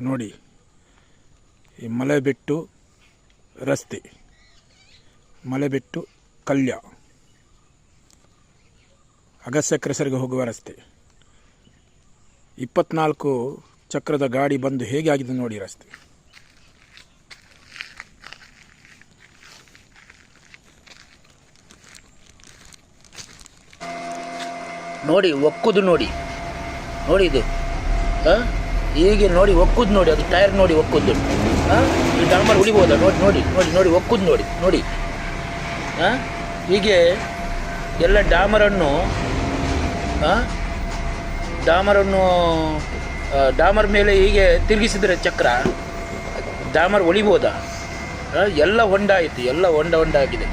ನೋಡಿ, ಈ ಮಲೆಬೆಟ್ಟು ರಸ್ತೆ ಮಲೆಬೆಟ್ಟು ಕಲ್ಯ. ಅಗಸ್ಯ ಕ್ರೆಸರಿಗೆ ಹೋಗುವ ರಸ್ತೆ. ಇಪ್ಪತ್ನಾಲ್ಕು ಚಕ್ರದ ಗಾಡಿ ಬಂದು ಹೇಗೆ ಆಗಿದೆ ನೋಡಿ ರಸ್ತೆ. ನೋಡಿ, ಒಕ್ಕುದು ನೋಡಿ. ನೋಡಿ ಇದು. ಆ? ಹೀಗೆ ನೋಡಿ ಒಕ್ಕುದು ನೋಡಿ, ಅದು ಟೈರ್ ನೋಡಿ ಒಕ್ಕುದು. ಹಾಂ? ಈ ಡಾಂಬರ್ ಉಳಿಬೋದಾ? ನೋಡಿ ನೋಡಿ ನೋಡಿ ನೋಡಿ, ಒಕ್ಕುದು ನೋಡಿ ನೋಡಿ. ಹಾಂ? ಹೀಗೆ ಎಲ್ಲ ಡಾಮರನ್ನು ಹಾಂ? ಡಾಮರನ್ನು ಡಾಮರ್ ಮೇಲೆ ಹೀಗೆ ತಿರುಗಿಸಿದರೆ ಚಕ್ರ ಡಾಮರ್ ಉಳಿಬೋದ? ಎಲ್ಲ ಹೊಂಡ ಆಯಿತು, ಎಲ್ಲ ಹೊಂಡ ಹೊಂಡ ಆಗಿದೆ.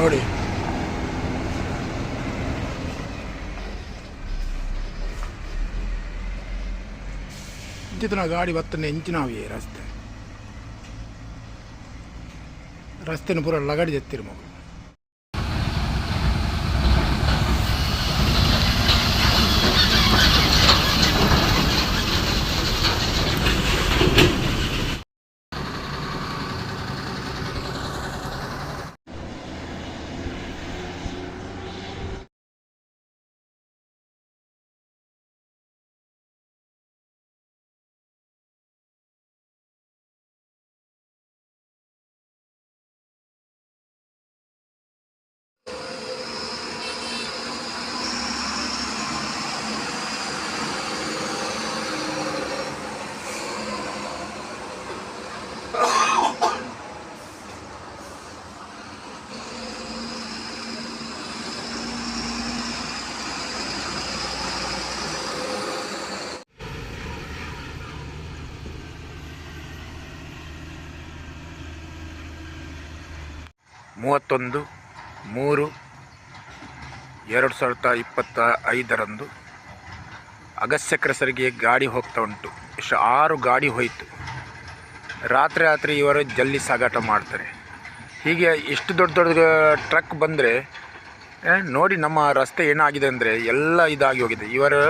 ನೋಡಿ. ಇಂಚಿನ ಗಾಡಿ ಬತ್ತನೆ ಎಂಚಿನಾವೆ ರಸ್ತೆ. ರಸ್ತೆನ ಪೂರ ಲಗಡಿ ಎತ್ತಿರು ಮಗು. ಮೂವತ್ತೊಂದು, ಮೂರು, ಎರಡು ಸಾವಿರದ ಇಪ್ಪತ್ತ ಐದರಂದು ಅಗಸ್ಯ ಕ್ರಸರಿಗೆ ಗಾಡಿ ಹೋಗ್ತಾ ಉಂಟು. ಎಷ್ಟು ಆರು ಗಾಡಿ ಹೋಯಿತು. ರಾತ್ರಿ ರಾತ್ರಿ ಇವರು ಜಲ್ಲಿ ಸಾಗಾಟ ಮಾಡ್ತಾರೆ. ಹೀಗೆ ಎಷ್ಟು ದೊಡ್ಡ ದೊಡ್ಡ ಟ್ರಕ್ ಬಂದರೆ ನೋಡಿ ನಮ್ಮ ರಸ್ತೆ ಏನಾಗಿದೆ ಅಂದರೆ ಎಲ್ಲ ಇದಾಗಿ ಹೋಗಿದೆ. ಇವರು